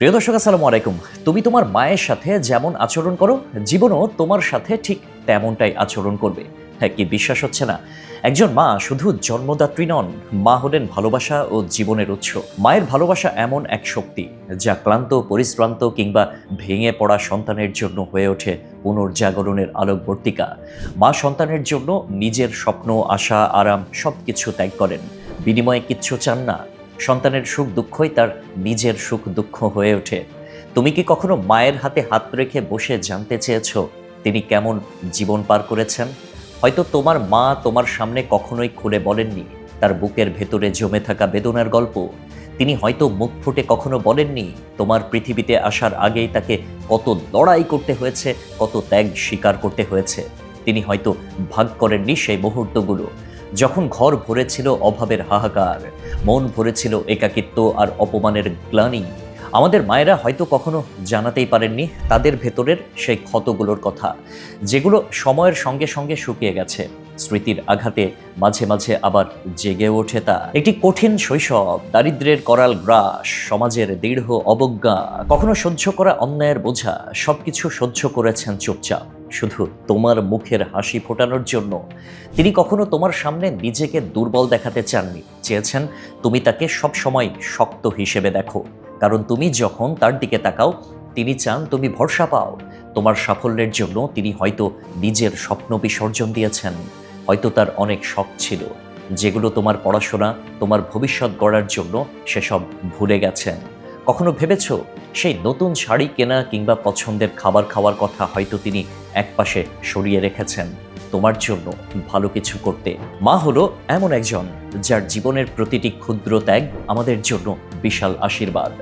প্রিয় দর্শক, আসসালামু আলাইকুম। তুমি তোমার মায়ের সাথে যেমন আচরণ করো, জীবনও তোমার সাথে ঠিক তেমনটাই আচরণ করবে। হ্যাঁ কি বিশ্বাস হচ্ছে না? একজন মা শুধু জন্মদাত্রী নন, মা হলেন ভালোবাসা ও জীবনের উৎস। মায়ের ভালোবাসা এমন এক শক্তি, যা ক্লান্ত, পরিশ্রান্ত কিংবা ভেঙে পড়া সন্তানের জন্য হয়ে ওঠে পুনর্জাগরণের আলোকবর্তিকা। মা সন্তানের জন্য নিজের স্বপ্ন, আশা, আরাম সব কিছু ত্যাগ করেন। বিনিময়ে কিচ্ছু চান না। সন্তানের সুখ দুঃখই তার নিজের সুখ দুঃখ হয়ে ওঠে। তুমি কি কখনো মায়ের হাতে হাত রেখে বসে জানতে চেয়েছ তিনি কেমন জীবন পার করেছেন? হয়তো তোমার মা তোমার সামনে কখনোই খুলে বলেননি, তার বুকের ভেতরে জমে থাকা বেদনার গল্প। তিনি হয়তো মুখ ফুটে কখনো বলেননি, তোমার পৃথিবীতে আসার আগেই তাকে কত লড়াই করতে হয়েছে, কত ত্যাগ স্বীকার করতে হয়েছে। তিনি হয়তো ভাগ করেননি সেই মুহূর্তগুলো। যখন ঘর ভরেছিল অভাবের হাহাকার, মন ভরেছিল একাকিত্ব আর অপমানের গ্লানি, আমাদের মায়েরা হয়তো কখনো জানাতেই পারেননি তাদের ভেতরের সেই ক্ষতগুলোর কথা, যেগুলো সময়ের সঙ্গে সঙ্গে শুকিয়ে গেছে, স্মৃতির আঘাতে মাঝে মাঝে আবার জেগে ওঠে তা। একটি কঠিন শৈশব, দারিদ্রের করাল গ্রাস, সমাজের দৃঢ় অবজ্ঞা, কখনো সহ্য করা অন্যায়ের বোঝা, সবকিছু সহ্য করেছেন চুপচাপ। শুধু তোমার মুখের হাসি ফোটানোর জন্য। তিনি কখনো তোমার সামনে নিজেকে দুর্বল দেখাতে চাননি। চেয়েছেন তুমি তাকে সব সময় শক্ত হিসেবে দেখো। কারণ তুমি যখন তার দিকে তাকাও, তিনি চান তুমি ভরসা পাও। তোমার সাফল্যের জন্য তিনি হয়তো নিজের স্বপ্ন বিসর্জন দিয়েছেন। হয়তো তার অনেক শখ ছিল। যেগুলো তোমার পড়াশোনা, তোমার ভবিষ্যৎ গড়ার জন্য সেসব ভুলে গেছেন। কখনো ভেবেছ, সেই নতুন শাড়ি কেনা কিংবা পছন্দের খাবার খাওয়ার কথা হয়তো তিনি একপাশে সরিয়ে রেখেছেন। তোমার জন্য ভালো কিছু করতে। মা হলো এমন একজন যার জীবনের প্রতিটি ক্ষুদ্র ত্যাগ আমাদের জন্য বিশাল আশীর্বাদ।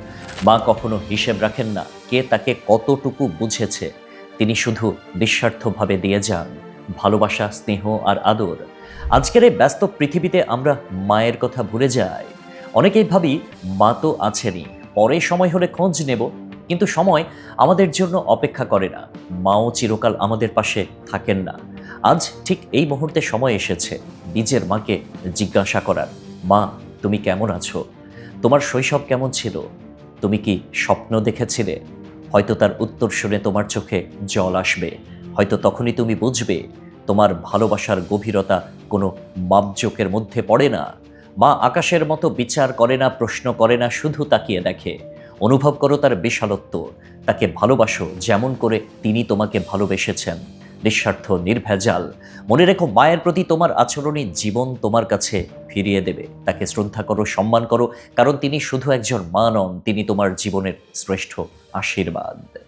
মা কখনো হিসেব রাখেন না কে তাকে কতটুকু বুঝেছে। তিনি শুধু নিঃস্বার্থভাবে দিয়ে যান, ভালোবাসা, স্নেহ আর আদর। আজকের এই ব্যস্ত পৃথিবীতে আমরা মায়ের কথা ভুলে যাই। অনেকেই ভাবি মা তো আছেনই, পরে সময় হলে খোঁজ নেব কিন্তু সময় আমাদের জন্য অপেক্ষা করে না। মাও চিরকাল আমাদের পাশে থাকেন না। আজ ঠিক এই মুহূর্তে সময় এসেছে নিজের মাকে জিজ্ঞাসা করার। মা, তুমি কেমন আছো? তোমার শৈশব কেমন ছিল? তুমি কি স্বপ্ন দেখেছিলে? হয়তো তার উত্তর শুনে তোমার চোখে জল আসবে। হয়তো তখনই তুমি বুঝবে তোমার ভালোবাসার গভীরতা কোনো মাপজোকের মধ্যে পড়ে না। মা আকাশের মতো বিচার করে না, প্রশ্ন করে না, শুধু তাকিয়ে দেখে। অনুভব করো তার বিশালত্ব। তাকে ভালোবাসো যেমন করে তিনি তোমাকে ভালোবেসেছেন। নিঃস্বার্থ, নির্ভেজাল। মনে রেখো, মায়ের প্রতি তোমার আচরণে জীবন তোমার কাছে ফিরিয়ে দেবে। তাকে শ্রদ্ধা করো, সম্মান করো, কারণ তিনি শুধু একজন মা নন, তিনি তোমার জীবনের শ্রেষ্ঠ আশীর্বাদ।